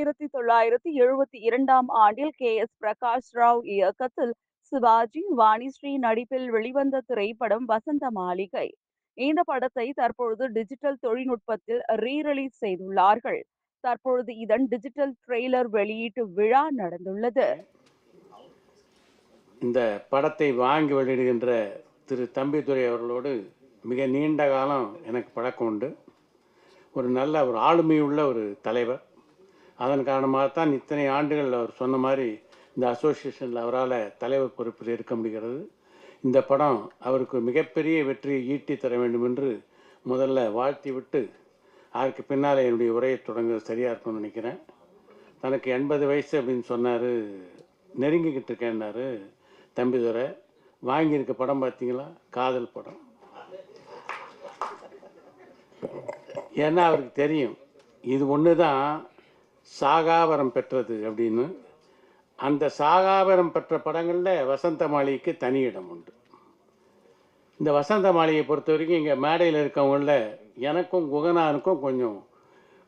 ஆயிரத்தி தொள்ளாயிரத்தி எழுபத்தி இரண்டாம் ஆண்டில் கே. எஸ். பிரகாஷ் ராவ் இயக்கத்தில் சிவாஜி வாணிஸ்ரீ நடிப்பில் வெளிவந்த திரைப்படம் வசந்த மாளிகை. இந்த படத்தை தற்பொழுது டிஜிட்டல் தொழில்நுட்பத்தில் ரீரிலீஸ் செய்துள்ளார்கள். தற்பொழுது இதன் டிஜிட்டல் ட்ரெய்லர் வெளியீட்டு விழா நடந்துள்ளது. இந்த படத்தை வாங்கி வெளியிடுகின்ற திரு. தம்பிதுரை அவர்களோடு மிக நீண்ட காலம் எனக்கு பழக்கம் உண்டு. ஒரு நல்ல ஒரு ஆளுமையுள்ள ஒரு தலைவர். அதன் காரணமாகத்தான் இத்தனை ஆண்டுகள் அவர் சொன்ன மாதிரி இந்த அசோசியேஷனில் அவரால் தலைவர் பொறுப்பில் இருக்க முடிகிறது. இந்த படம் அவருக்கு மிகப்பெரிய வெற்றியை ஈட்டி தர வேண்டும் என்று முதல்ல வாழ்த்தி விட்டு அதற்கு பின்னால் என்னுடைய உரையை தொடங்குறது சரியாக இருக்கும்னு நினைக்கிறேன். தனக்கு எண்பது வயசு அப்படின்னு சொன்னார் நெருங்கிக்கிட்டு இருக்கேன்னாரு தம்பிதுரை. வாங்கியிருக்க படம் பார்த்தீங்களா? காதல் படம். ஏன்னா அவருக்கு தெரியும் இது ஒன்று தான் சாகாவரம் பெற்றது அப்படின்னு. அந்த சாகாவரம் பெற்ற படங்களில் வசந்த மாளிகைக்கு தனி இடம் உண்டு. இந்த வசந்த மாளிகையை பொறுத்த வரைக்கும் இங்கே மேடையில் இருக்கவங்கள எனக்கும் குகனானுக்கும் கொஞ்சம்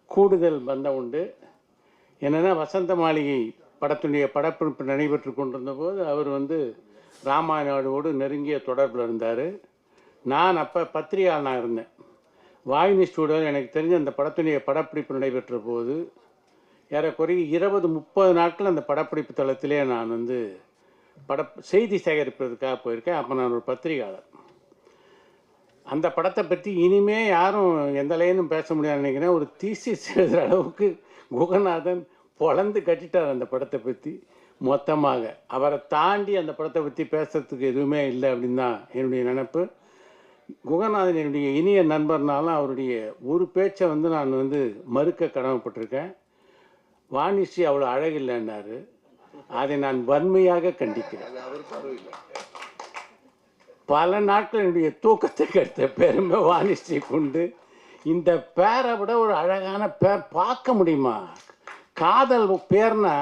கூடுதல் பந்தம் உண்டு. என்னென்னா வசந்த மாளிகை படத்துடைய படப்பிடிப்பு நடைபெற்று கொண்டிருந்தபோது அவர் வந்து ராமாயணோடு நெருங்கிய தொடர்பில் இருந்தார். நான் அப்போ பத்திரிகையாளனாக இருந்தேன். வாயினி ஸ்டூடியோவில் எனக்கு தெரிஞ்ச அந்த படத்துடைய படப்பிடிப்பு நடைபெற்ற போது ஏறக்குறைய இருபது முப்பது நாட்கள் அந்த படப்பிடிப்பு தளத்திலே நான் வந்து பட செய்தி சேகரிப்பதற்காக போயிருக்கேன். அப்போ நான் ஒரு பத்திரிகையாளர். அந்த படத்தை பற்றி இனிமே யாரும் எந்த லைனும் பேச முடியாதுன்னு நினைக்கிறேன். ஒரு தீசிஸ் எழுதுகிற அளவுக்கு குகநாதன் பொழந்து கட்டிட்டார் அந்த படத்தை பற்றி மொத்தமாக. அவரை தாண்டி அந்த படத்தை பற்றி பேசுறதுக்கு எதுவுமே இல்லை அப்படின்னு தான் என்னுடைய நினப்பு. குகநாதன் என்னுடைய இனிய நண்பர்னாலும் அவருடைய ஒரு பேச்சை வந்து நான் வந்து மறுக்க கடமைப்பட்டிருக்கேன். வாணிஸ்ரீ அவ்வளோ அழகில்லைன்னாரு. அதை நான் வன்மையாக கண்டிக்கிறேன். பல நாட்கள் என்னுடைய தூக்கத்தை கெடுத்த பெருமை வாணிஸ்ரீ கொண்டு இந்த பேரை விட ஒரு அழகான பேர் பார்க்க முடியுமா? காதல் பேர்னா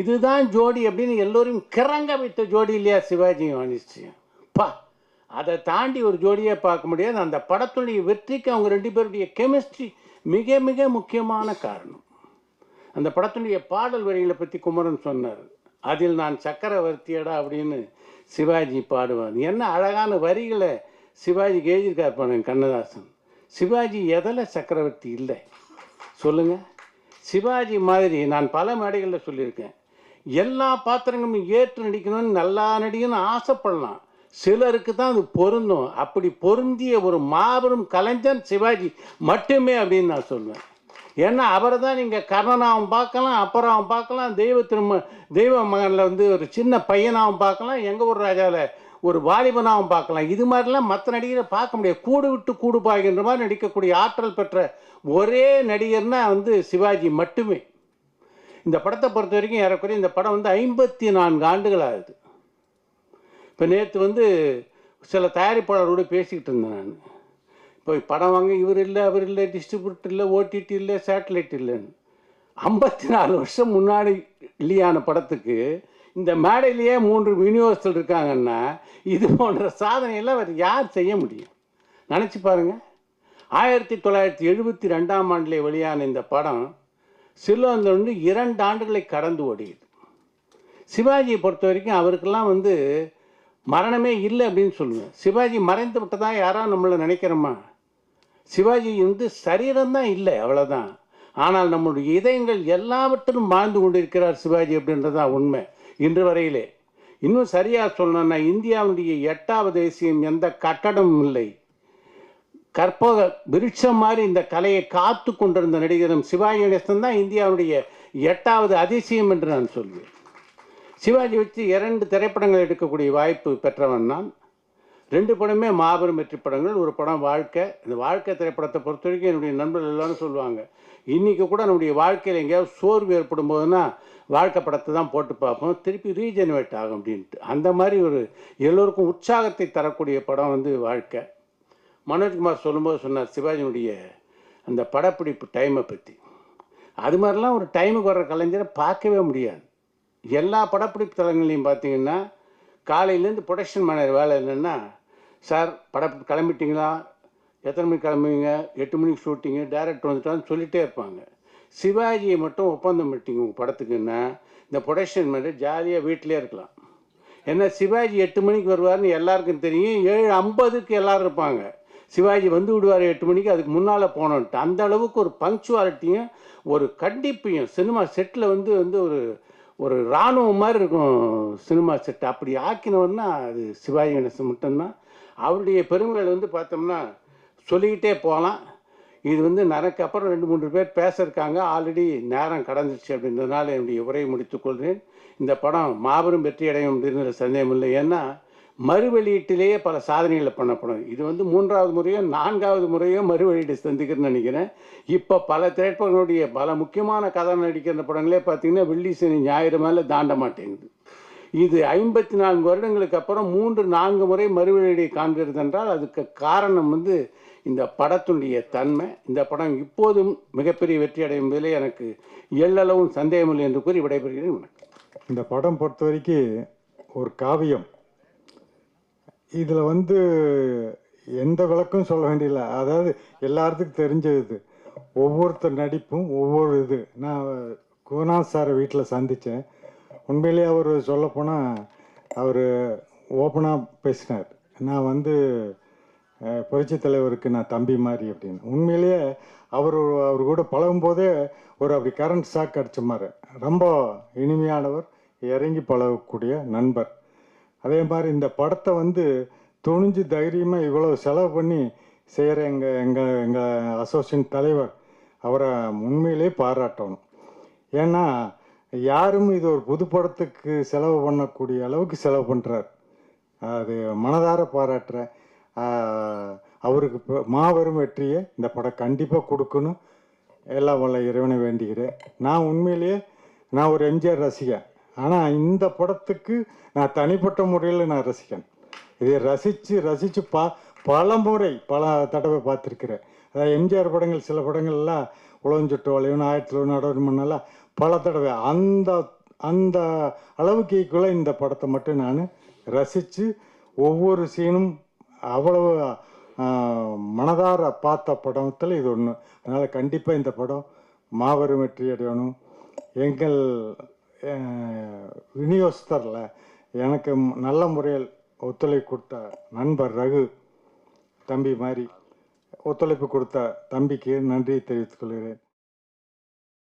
இதுதான் ஜோடி அப்படின்னு எல்லோரையும் கிறங்க வைத்த ஜோடி இல்லையா சிவாஜி வாணிஸ்ரீயும் பா அதை தாண்டி ஒரு ஜோடியை பார்க்க முடியாது. அந்த படத்துடைய வெற்றிக்கு அவங்க ரெண்டு பேருடைய கெமிஸ்ட்ரி மிக மிக முக்கியமான காரணம். அந்த படத்துடைய பாடல் வரிகளை பற்றி குமரன் சொன்னார். அதில் நான் சக்கரவர்த்தியடா அப்படின்னு சிவாஜி பாடுவார். என்ன அழகான வரிகளை சிவாஜி கேஜிருக்கார் பாருங்க கண்ணதாசன். சிவாஜி எதில் சக்கரவர்த்தி இல்லை? சொல்லுங்கள் சிவாஜி மாதிரி நான் பல மேடைகளில் சொல்லியிருக்கேன். எல்லா பாத்திரங்களும் ஏற்று நடிக்கணும்னு நல்லா நடிக்கணும்னு ஆசைப்படலாம். சிலருக்கு தான் அது பொருந்தும். அப்படி பொருந்திய ஒரு மாபெரும் கலைஞன் சிவாஜி மட்டுமே அப்படின்னு நான் சொல்லுவேன் ஏன்னா அவரை தான் நீங்கள் கர்ணனாகவும் பார்க்கலாம் அப்புறம் பார்க்கலாம் தெய்வ திரும்ப தெய்வ மகனில் வந்து ஒரு சின்ன பையனாகவும் பார்க்கலாம் எங்கள் ஊர் ராஜாவில் ஒரு வாலிபனாகவும் பார்க்கலாம். இது மாதிரிலாம் மற்ற நடிகரை பார்க்க முடியாது. கூடு விட்டு கூடு பாய்கின்ற மாதிரி நடிக்கக்கூடிய ஆற்றல் பெற்ற ஒரே நடிகர்னால் வந்து சிவாஜி மட்டுமே. இந்த படத்தை பொறுத்த வரைக்கும் ஏறக்குறைய இந்த படம் வந்து ஐம்பத்தி நான்கு ஆண்டுகள் ஆகுது. இப்போ நேற்று வந்து சில தயாரிப்பாளரோடு பேசிக்கிட்டு இருந்தேன் நான். இப்போ படம் வாங்க இவர் இல்லை அவர் இல்லை டிஸ்ட்ரிபியூட்டர் இல்லை ஓடிடி இல்லை சேட்டலைட் இல்லைன்னு. ஐம்பத்தி நாலு வருஷம் முன்னாடி இல்லையான படத்துக்கு இந்த மேடையிலேயே மூன்று விநியோகஸ்தல் இருக்காங்கன்னா இது போன்ற சாதனையெல்லாம் அவர் யார் செய்ய முடியும்? நினச்சி பாருங்க. ஆயிரத்தி தொள்ளாயிரத்தி எழுபத்தி ரெண்டாம் ஆண்டிலே வெளியான இந்த படம் சிலோந்தில் இரண்டு ஆண்டுகளை கடந்து ஓடியது. சிவாஜியை பொறுத்த வரைக்கும் அவருக்கெல்லாம் வந்து மரணமே இல்லை அப்படின்னு சொல்லுவேன் சிவாஜி மறைந்து விட்டதாக யாராவது நம்மளை நினைக்கிறோமா? சிவாஜி வந்து சரீரம்தான் இல்லை அவ்வளோதான் ஆனால் நம்முடைய இதயங்கள் எல்லாவற்றிலும் வாழ்ந்து கொண்டிருக்கிறார் சிவாஜி அப்படின்றதான் உண்மை இன்று வரையிலே. இன்னும் சரியாக சொல்லணும்னா இந்தியாவுடைய எட்டாவது தேசியம் எந்த கட்டடமும் இல்லை. கற்பக விருட்சம் மாதிரி இந்த கலையை காத்து கொண்டிருந்த நடிகரும் சிவாஜி கணேசன் தான் இந்தியாவுடைய எட்டாவது அதிசயம் என்று நான் சொல்வேன். சிவாஜி வச்சு இரண்டு திரைப்படங்கள் எடுக்கக்கூடிய வாய்ப்பு பெற்றவன் நான். ரெண்டு படமே மாபெரும் வெற்றி படங்கள். ஒரு படம் வாழ்க்கை. இந்த வாழ்க்கை திரைப்படத்தை பொறுத்த வரைக்கும் என்னுடைய நண்பர்கள் எல்லாரும் சொல்லுவாங்க இன்றைக்கி கூட நம்முடைய வாழ்க்கையில் எங்கேயாவது சோர்வு ஏற்படும் போதுன்னா வாழ்க்கை படத்தை தான் போட்டு பார்ப்போம். திருப்பி ரீஜெனரேட் ஆகும் அப்படின்ட்டு. அந்த மாதிரி ஒரு எல்லோருக்கும் உற்சாகத்தை தரக்கூடிய படம் வந்து வாழ்க்கை. மனோஜ்குமார் சொல்லும்போது சொன்னார் சிவாஜியுடைய அந்த படப்பிடிப்பு டைமை பற்றி அது மாதிரிலாம் ஒரு டைமுக்கு வர்ற கலைஞரை பார்க்கவே முடியாது. எல்லா படப்பிடிப்பு தலங்களையும் பார்த்தீங்கன்னா காலையிலேருந்து ப்ரொடக்ஷன் மேனர் வேலை என்னென்னா சார் படம் கிளம்பிட்டீங்களா? எத்தனை மணிக்கு கிளம்புவீங்க? எட்டு மணிக்கு ஷூட்டிங்கு டேரக்டர் வந்துட்டான்னு சொல்லிகிட்டே இருப்பாங்க. சிவாஜியை மட்டும் ஒப்பந்தம் பண்ணிட்டீங்க உங்கள் படத்துக்குன்னா இந்த ப்ரொடக்ஷன் மேலே ஜாலியாக வீட்டிலே இருக்கலாம். ஏன்னா சிவாஜி எட்டு மணிக்கு வருவார்னு எல்லாருக்கும் தெரியும். ஏழு ஐம்பதுக்கு எல்லோரும் இருப்பாங்க. சிவாஜி வந்து விடுவார் எட்டு மணிக்கு அதுக்கு முன்னால் போனோன்ட்டு. அந்த அளவுக்கு ஒரு பங்க்சுவாலிட்டியும் ஒரு கண்டிப்பையும் சினிமா செட்டில் வந்து வந்து ஒரு ஒரு இராணுவம் மாதிரி இருக்கும் சினிமா செட் அப்படி ஆக்கினவன்னா அது சிவாஜி கணேசன் மட்டும்தான். அவருடைய பெருமைகள் வந்து பார்த்தோம்னா சொல்லிக்கிட்டே போகலாம். இது வந்து எனக்கு அப்புறம் ரெண்டு மூன்று பேர் பேச ஆல்ரெடி நேரம் கடந்துச்சு அப்படின்றதுனால என்னுடைய உரையை முடித்துக்கொள்கிறேன் இந்த படம் மாபெரும் வெற்றி அடையும் அப்படின்ற சந்தேகம் இல்லை. ஏன்னா மறுவெளியீட்டிலேயே பல சாதனைகளை பண்ணப்படும். இது வந்து மூன்றாவது முறையோ நான்காவது முறையோ மறுவெளியீடு சந்திக்கிறேன்னு நினைக்கிறேன். இப்போ பல திரைப்படங்களுடைய பல முக்கியமான கதை நடிக்கிற படங்களே பார்த்தீங்கன்னா வெள்ளி சனி ஞாயிறு மேலே தாண்ட மாட்டேங்குது. இது ஐம்பத்தி நான்கு வருடங்களுக்கு அப்புறம் மூன்று நான்கு முறை மறுவெளியை காண்கிறது என்றால் அதுக்கு காரணம் வந்து இந்த படத்துடைய தன்மை. இந்த படம் இப்போதும் மிகப்பெரிய வெற்றி அடையும் என்பதிலே எனக்கு எள்ளளவும் சந்தேகமில்லை என்று கூறி விடைபெறுகிறேன். வணக்கம். இந்த படம் பொறுத்த வரைக்கும் ஒரு காவியம். இதில் வந்து எந்த விளக்கம் சொல்ல வேண்டியதில்லை. அதாவது எல்லாத்துக்கும் தெரிஞ்சது. ஒவ்வொருத்தர் நடிப்பும் ஒவ்வொரு இது. நான் குணா சாரை வீட்டில் சந்தித்தேன் உண்மையிலேயே அவர் சொல்லப்போனால் அவர் ஓப்பனாக பேசினார். நான் வந்து புரட்சி தலைவருக்கு நான் தம்பி மாதிரி அப்படின்னு. உண்மையிலேயே அவர் அவர் கூட பழகும்போதே ஒரு அப்படி கரண்ட் ஷாக் அடிச்ச மாதிரி ரொம்ப இனிமையானவர் இறங்கி பழகக்கூடிய நண்பர். அதே மாதிரி இந்த படத்தை வந்து துணிஞ்சு தைரியமாக இவ்வளோ செலவு பண்ணி செய்கிற எங்கள் எங்கள் எங்கள் அசோசியேஷன் தலைவர் அவரை உண்மையிலே பாராட்டணும். ஏன்னா யாரும் இது ஒரு புது படத்துக்கு செலவு பண்ணக்கூடிய அளவுக்கு செலவு பண்ணுறார் அது மனதார பாராட்டுறேன் அவருக்கு இப்போ மாபெரும் வெற்றியை இந்த படம் கண்டிப்பாக கொடுக்கணும். எல்லாம் வல்ல இறைவனை வேண்டிக்கிறேன் நான் உண்மையிலேயே நான் ஒரு எம்ஜிஆர் ரசிகன். ஆனால் இந்த படத்துக்கு நான் தனிப்பட்ட முறையில் நான் ரசிகன். இதை ரசித்து ரசித்து பா பல முறை பல தடவை பார்த்துருக்கிறேன். அதாவது எம்ஜிஆர் படங்கள் சில படங்கள்லாம் உழவஞ்சுட்டு வளைவன் ஆயிரத்தி தொள்ளாயிரம் மண்ணெல்லாம் பல தடவை அந்த அந்த அளவுக்கு ஈக்குவலாக இந்த படத்தை மட்டும் நான் ரசித்து ஒவ்வொரு சீனும் அவ்வளவு மனதார பார்த்த படத்தில் இது ஒன்று அதனால் கண்டிப்பாக இந்த படம் மாபெரும் வெற்றி அடையணும். எங்கள் விநியோகஸ்தரில் எனக்கு நல்ல முறையில் ஒத்துழைப்பு கொடுத்த நண்பர் ரகு தம்பி மாதிரி ஒத்துழைப்பு கொடுத்த தம்பிக்கு நன்றி தெரிவித்துக் கொள்கிறேன்.